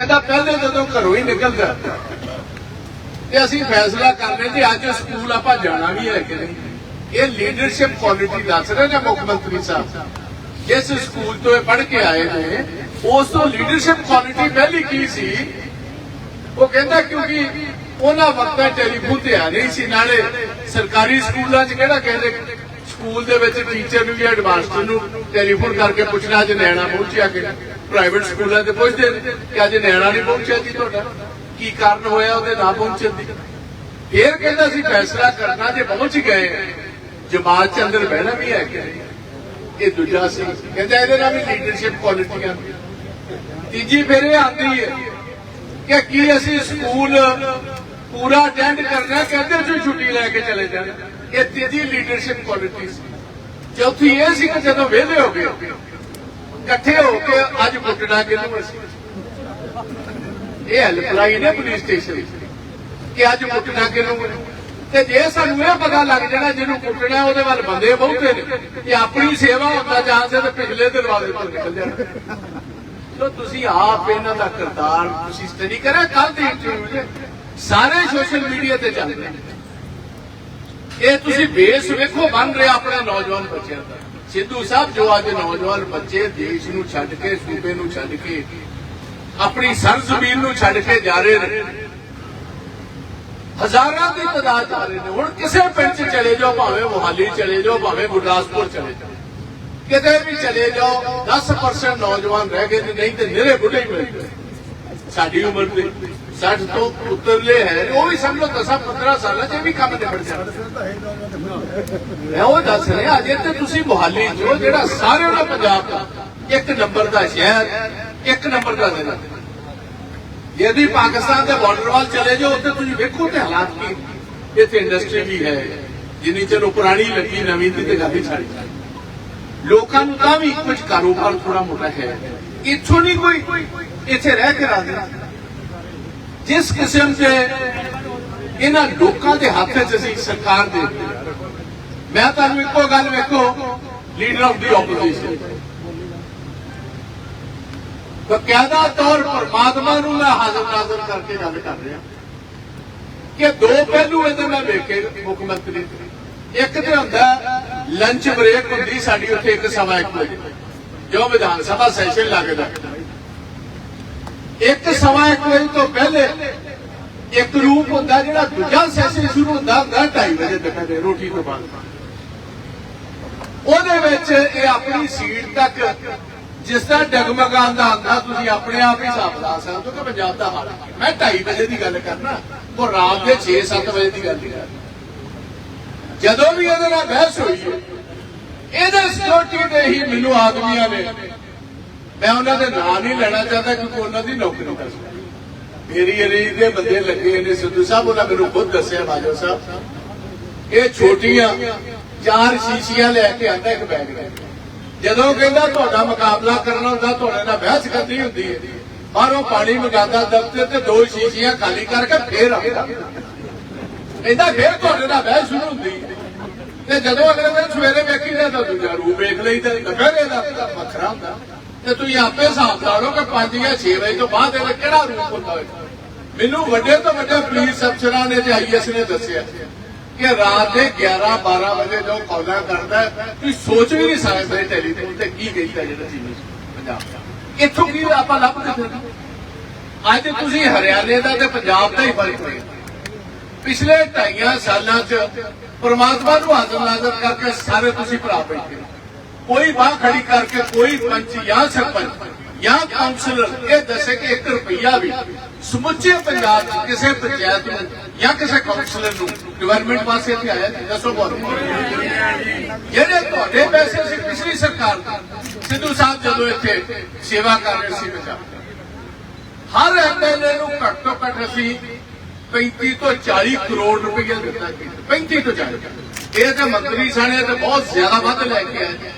ਕਹਿੰਦਾ ਪਹਿਲੇ ਜਦੋਂ ਘਰੋਂ ਹੀ ਨਿਕਲਦਾ ਤੇ ਅਸੀਂ ਫੈਸਲਾ ਕਰਨੇ ਜੀ ਅੱਜ ਸਕੂਲ ਆਪਾਂ ਜਾਣਾ ਵੀ ਹੈ ਕਿ ਨਹੀਂ। ਇਹ ਲੀਡਰਸ਼ਿਪ ਕੁਆਲਿਟੀ ਦੱਸ ਰਹੇ ਨੇ ਮੁੱਖ ਮੰਤਰੀ ਸਾਹਿਬ। ਜਿਸ ਸਕੂਲ ਤੋਂ ਇਹ ਪੜ੍ਹ ਕੇ ਆਏ ਨੇ, ਉਸ ਤੋਂ ਲੀਡਰਸ਼ਿਪ ਕੁਆਲਿਟੀ ਪਹਿਲੀ ਕੀ ਸੀ? ਉਹ ਕਹਿੰਦਾ ਕਿਉਂਕਿ ਉਹਨਾਂ ਵਕਤਾਂ ਟੈਲੀਫੋਨ ਤੇ ਆ ਨਹੀਂ ਸੀ। ਨਾਲੇ ਸਰਕਾਰੀ ਸਕੂਲਾਂ 'ਚ ਕਿਹੜਾ ਕਹਿੰਦੇ, ਸਕੂਲ ਦੇ ਵਿੱਚ ਟੀਚਰ ਨੂੰ ਜਾਂ ਹੈਡਮਾਸਟਰ ਨੂੰ ਟੈਲੀਫੋਨ ਕਰਕੇ ਪੁੱਛਣਾ, ਅੱਜ ਨਿਆਣਾ ਪਹੁੰਚਿਆ ਕਿ ਪ੍ਰਾਈਵੇਟ ਸਕੂਲਾਂ ਤੇ ਪੁੱਛਦੇ ਨੇ ਕਿ ਅੱਜ ਨਿਆਣਾ ਨਹੀਂ ਪਹੁੰਚਿਆ ਜੀ ਤੁਹਾਡਾ। ਕੀ ਕਾਰਨ ਹੋਇਆ ਉਹਦੇ ਨਾ ਪਹੁੰਚਣ ਦੀ? ਫੇਰ ਕਹਿੰਦਾ ਸੀ ਫੈਸਲਾ ਕਰਨਾ ਜੇ ਪਹੁੰਚ ਗਏ ਜਮਾਤ ਚ ਅੰਦਰ ਬਹਿਣਾ ਵੀ ਹੈ ਕਿ ਇਹ ਦੂਜਾ ਸੀ। ਕਹਿੰਦਾ ਇਹਦੇ ਨਾਲ ਵੀ ਲੀਡਰਸ਼ਿਪ ਕੁਆਲਿਟੀਆਂ ਤੀਜੀ ਫਿਰ ਇਹ ਆਉਂਦੀ ਹੈ ਕਿ ਕੀ ਅਸੀਂ ਸਕੂਲ ਪੂਰਾ ਅਟੈਂਡ ਕਰਨਾ ਕਹਿੰਦੇ ਸੀ ਛੁੱਟੀ ਲੈ ਕੇ ਚਲੇ ਜਾਣਾ? ਇਹ ਤੀਜੀ ਲੀਡਰਸ਼ਿਪ ਕੁਆਲਿਟੀ ਸੀ। ਚੌਥੀ ਇਹ ਸੀ ਕਿ ਜਦੋਂ ਵਿਹਲੇ ਹੋ ਗਏ ਇਕੱਠੇ ਹੋ ਕੇ ਅੱਜ ਕੁੱਟਣਾ ਕਿਹਨੂੰ ਅਸੀਂ? ਇਹ ਹੈਲਪਲਾਈਨ ਹੈ ਪੁਲਿਸ ਸਟੇਸ਼ਨ ਕਿ ਅੱਜ ਕੁੱਟਣਾ ਕਿਹਨੂੰ? ਤੇ ਜੇ ਸਾਨੂੰ ਇਹ ਪਤਾ ਲੱਗ ਜਾਣਾ ਜਿਹਨੂੰ ਕੁੱਟਣਾ ਉਹਦੇ ਵੱਲ ਬੰਦੇ ਬਹੁਤੇ ਨੇ। ਕਿ ਆਪਣੀ ਸੇਵਾ ਹੁੰਦਾ ਜਾਣ ਤੇ ਪਿਛਲੇ ਦਰਵਾਜ਼ੇ ਤੋਂ ਨਿਕਲ ਜਾਣਾ। ਸੋ ਤੁਸੀਂ ਆਪ ਇਹਨਾਂ ਦਾ ਕਿਰਦਾਰ ਤੁਸੀਂ ਸਟੱਡੀ ਕਰਿਆ ਕੱਲ ਦੇ ਇੰਟਰਵਿਊ ਸਾਰੇ ਸੋਸ਼ਲ ਮੀਡੀਆ ਤੇ ਚੱਲ ਨੇ ਇਹ ਤੁਸੀਂ ਬੇਸ ਵੇਖੋ, ਬਣ ਰਿਹਾ ਆਪਣੇ ਨੌਜਵਾਨ ਬੱਚਿਆਂ ਦਾ। ਸਿੱਧੂ ਸਾਹਿਬ ਜੋ ਅੱਜ ਨੌਜਵਾਨ ਬੱਚੇ ਦੇਸ਼ ਨੂੰ ਛੱਡ ਕੇ, ਸੂਬੇ ਨੂੰ ਛੱਡ ਕੇ, ਆਪਣੀ ਸਰਜ਼ਮੀਨ ਨੂੰ ਛੱਡ ਕੇ ਜਾ ਰਹੇ ਨੇ। ਹਜ਼ਾਰਾਂ ਦੀ ਤਾਦਾਦ ਜਾ ਰਹੇ ਨੇ। ਹੁਣ ਕਿਸੇ ਪਿੰਡ 'ਚ ਚਲੇ ਜਾਓ, ਭਾਵੇਂ ਮੋਹਾਲੀ ਚਲੇ ਜਾਓ, ਭਾਵੇਂ ਗੁਰਦਾਸਪੁਰ ਚਲੇ ਜਾਓ। ਕਿਤੇ ਵੀ ਚਲੇ ਜਾਓ 10% ਨੌਜਵਾਨ ਰਹਿ ਗਏ ਨਹੀਂ ਤੇ ਨਿਰੇ ਬੁੱਢੇ ਹੀ ਮਿਲ ਗਏ। ਸਾਡੀ ਉਮਰ ਦੇ 60 ਤੋਂ ਉੱਤਰਲੇ ਹੈ, ਉਹ ਵੀ ਸਮਝ ਲਓ 10 15 ਸਾਲਾਂ 'ਚ ਵੀ ਕੰਮ ਨਿਬੜ ਜਾਂਦਾ ਮੈਂ ਉਹ ਦੱਸ ਰਿਹਾ ਅਜੇ ਤੇ ਤੁਸੀਂ ਮੁਹਾਲੀ ਜੋ ਜਿਹੜਾ ਸਾਰਿਆਂ ਦਾ ਪੰਜਾਬ ਦਾ ਇੱਕ ਨੰਬਰ ਦਾ ਸ਼ਹਿਰ, ਇੱਕ ਨੰਬਰ ਦਾ ਜ਼ਿਲ੍ਹਾ। ਯਦੀ ਪਾਕਿਸਤਾਨ ਦੇ ਬਾਰਡਰ ਵੱਲ ਚਲੇ ਜਾਓ, ਉੱਥੇ ਤੁਸੀਂ ਵੇਖੋ ਤੇ ਹਾਲਾਤ ਕੀ ਇੱਥੇ ਇੰਡਸਟਰੀ ਵੀ ਹੈ, ਜਿੰਨੀ ਚਿਰ ਪੁਰਾਣੀ ਲੱਗੀ ਨਵੀਂ ਦੀ ਤੇ ਗੱਲ ਛੱਡ ਲੋਕਾਂ ਨੂੰ ਤਾਂ ਵੀ ਕੁਝ ਕਾਰੋਬਾਰ ਥੋੜਾ ਮੋਟਾ ਹੈ। ਇੱਥੋਂ ਨਹੀਂ ਕੋਈ ਇੱਥੇ ਰਹਿ ਕੇ ਰਾਜ਼ੀ। ਜਿਸ ਕਿਸਮ ਦੇ ਇਹਨਾਂ ਲੋਕਾਂ ਦੇ ਹੱਥ 'ਚ ਅਸੀਂ ਸਰਕਾਰ ਦੇ ਮੈਂ ਤੁਹਾਨੂੰ ਇੱਕੋ ਗੱਲ ਵੇਖੋ ਲੀਡਰ ਆਫ ਦੀ ਆਪੋਜੀਸ਼ਨ ਬਕਾਇਦਾ ਤੌਰ ਪਰਮਾਤਮਾ ਨੂੰ ਮੈਂ ਹਾਜ਼ਰ ਨਾਜ਼ਰ ਕਰਕੇ ਗੱਲ ਕਰ ਰਿਹਾ। ਕਿ ਦੋ ਪਹਿਲੂ ਇਹਦੇ ਮੈਂ ਵੇਖੇ ਮੁੱਖ ਮੰਤਰੀ। ਇੱਕ ਤੇ ਹੁੰਦਾ ਲੰਚ ਬ੍ਰੇਕ ਹੁੰਦੀ ਸਾਡੀ ਉੱਥੇ ਇੱਕ ਸਵਾ ਇੱਕ ਵਜੇ, ਜੋ ਵਿਧਾਨ ਸਭਾ ਸੈਸ਼ਨ ਲੱਗਦਾ। ਇੱਕ ਸਵਾ ਇੱਕ ਵਜੇ ਤੋਂ ਇੱਕ ਰੂਪ ਹੁੰਦਾ ਜਿਹੜਾ ਦੂਜਾ ਸੈਸ਼ਨ ਸ਼ੁਰੂ ਹੁੰਦਾ ਹੁੰਦਾ 2:30 ਵਜੇ ਤੱਕ ਦੇ ਰੋਟੀ ਤੋਂ ਬਾਅਦ। ਉਹਦੇ ਵਿੱਚ ਇਹ ਆਪਣੀ ਸੀਟ ਤੱਕ ਜਿਸ ਤਰ੍ਹਾਂ ਡਗਮਗਾਉਂਦਾ ਹੁੰਦਾ, ਤੁਸੀਂ ਆਪਣੇ ਆਪ ਹੀ ਹਿਸਾਬ ਲਾ ਸਕਦੇ ਹੋ ਕਿ ਪੰਜਾਬ ਦਾ ਹਾਲ ਮੈਂ 2:30 ਵਜੇ ਦੀ ਗੱਲ ਕਰਨਾ, ਉਹ ਰਾਤ ਦੇ 6-7 ਵਜੇ ਦੀ ਗੱਲ ਨਹੀਂ ਜਦੋਂ ਵੀ ਇਹਦੇ ਨਾਲ ਬਹਿਸ ਹੋਈ ਇਹਦੇ ਸਿਕਿਉਰਿਟੀ ਦੇ ਹੀ ਮੈਨੂੰ ਆਦਮੀਆਂ ਨੇ ਮੈਂ ਉਹਨਾਂ ਦੇ ਨਾਂ ਨਹੀਂ ਲੈਣਾ ਚਾਹਦਾ ਕਿਉਂਕਿ ਉਹਨਾਂ ਦੀ ਨੌਕਰੀ ਕਰ ਸੀ। ਮੇਰੀ ਅਰੀ ਦੇ ਬੰਦੇ ਲੱਗੇ ਨੇ ਸਿੱਧੂ ਸਾਹਿਬ, ਉਹਨਾਂ ਮੈਨੂੰ ਖੁਦ ਦੱਸਿਆ ਬਾਜੋ ਸਾਹਿਬ। ਇਹ ਛੋਟੀਆਂ ਚਾਰ ਸ਼ੀਸ਼ੀਆਂ ਲੈ ਕੇ ਆਂਦਾ ਇੱਕ ਬੈਗ ਲੈ ਜਦੋਂ ਕਹਿੰਦਾ ਤੁਹਾਡਾ ਮੁਕਾਬਲਾ ਕਰਨਾ ਹੁੰਦਾ, ਤੁਹਾਡੇ ਨਾਲ ਬਹਿਸ ਕਰਨੀ ਹੁੰਦੀ ਹੈ। ਬਾਹਰੋਂ ਪਾਣੀ ਮੰਗਾਦਾ ਦਫ਼ਤਰ ਤੇ ਦੋ ਸ਼ੀਸ਼ੀਆਂ ਖਾਲੀ ਕਰਕੇ ਫੇਰ ਆਉਂਦਾ। ਇਹਦਾ ਫੇਰ ਤੁਹਾਡੇ ਨਾਲ ਬਹਿਸ ਸ਼ੁਰੂ ਹੁੰਦੀ ਤੇ ਜਦੋਂ ਅਗਲੇ ਦਿਨ ਸਵੇਰੇ ਵੇਖੀ ਤਾਂ ਦੂਜਾ ਰੂਪ ਵੇਖ ਲਈਦਾ, ਫਿਰ ਇਹਦਾ ਵੱਖਰਾ ਹੁੰਦਾ। ਤੇ ਤੁਸੀਂ ਆਪੇ ਹਿਸਾਬ ਲਾ ਲਓ ਕਿ 5 ਜਾਂ 6 ਵਜੇ ਤੋਂ ਬਾਅਦ ਇਹਦਾ ਕਿਹੜਾ ਰੂਪ ਹੁੰਦਾ ਹੋਵੇ। ਮੈਨੂੰ ਵੱਡੇ ਤੋਂ ਵੱਡੇ ਪੁਲਿਸ ਅਫਸਰਾਂ ਨੇ ਤੇ ਆਈਐਸ ਨੇ ਦੱਸਿਆ ਕਿ ਰਾਤ ਦੇ 11 12 ਵਜੇ ਜੋ ਕਾਲਾਂ ਕਰਦਾ ਹੈ, ਤੁਸੀਂ ਸੋਚ ਵੀ ਨਹੀਂ ਸਕਦੇ ਟੈਲੀਫੋਨ ਤੇ ਕੀ ਕਹਿੰਦਾ ਜਿਹੜਾ ਸੀ ਪੰਜਾਬ ਦਾ। ਇੱਥੋਂ ਕੀ ਆਪਾਂ ਲੱਭਦੇ ਫਿਰ ਅੱਜ ਤੁਸੀਂ ਹਰਿਆਣੇ ਦਾ ਤੇ ਪੰਜਾਬ ਦਾ ਹੀ ਫ਼ਰਕ ਹੋਇਆ ਪਿਛਲੇ ਢਾਈਆਂ ਸਾਲਾਂ 'ਚ ਪ੍ਰਮਾਤਮਾ ਨੂੰ ਹਾਜ਼ਰ ਨਾਜ਼ਰ ਕਰਕੇ ਸਾਰੇ ਤੁਸੀਂ ਭਰਾ ਬੈਠੇ ਹੋ। ਕੋਈ ਬਾਹ ਖੜੀ ਕਰਕੇ ਕੋਈ ਪੰਚ ਜਾਂ ਸਰਪੰਚ ਜਾਂ ਕਾਉਂਸਲਰ ਇਹ ਦੱਸੇ ਕਿ 1 ਰੁਪਈਆ ਵੀ ਸਮੁੱਚੇ ਪੰਜਾਬ 'ਚ ਕਿਸੇ ਪੰਚਾਇਤ ਨੂੰ ਜਾਂ ਕਿਸੇ ਕਾਉਂਸਲਰ ਨੂੰ ਡਿਵੈਲਪਮੈਂਟ ਪਾਸੇ ਇੱਥੇ ਆਇਆ ਨਹੀਂ। ਦੱਸੋ ਬਹੁਤ ਜਿਹੜੇ ਤੁਹਾਡੇ ਪੈਸੇ ਸੀ ਪਿਛਲੀ ਸਰਕਾਰ ਸਿੱਧੂ ਸਾਹਿਬ ਜਦੋਂ ਇੱਥੇ ਸੇਵਾ ਕਰ ਰਹੇ ਸੀ ਪੰਜਾਬ ਹਰ ਐਮਐਲਏ ਨੂੰ ਘੱਟ ਤੋਂ ਘੱਟ ਅਸੀਂ 35 ਤੋਂ 40 ਕਰੋੜ ਰੁਪਏ ਦਿੱਤਾ ਸੀ। 35 ਤੋਂ 40 ਇਹ ਤਾਂ ਮੰਤਰੀ ਸਾਨੇ ਤੇ ਬਹੁਤ ਜ਼ਿਆਦਾ ਵੱਧ ਲੈ ਕੇ ਆਏ।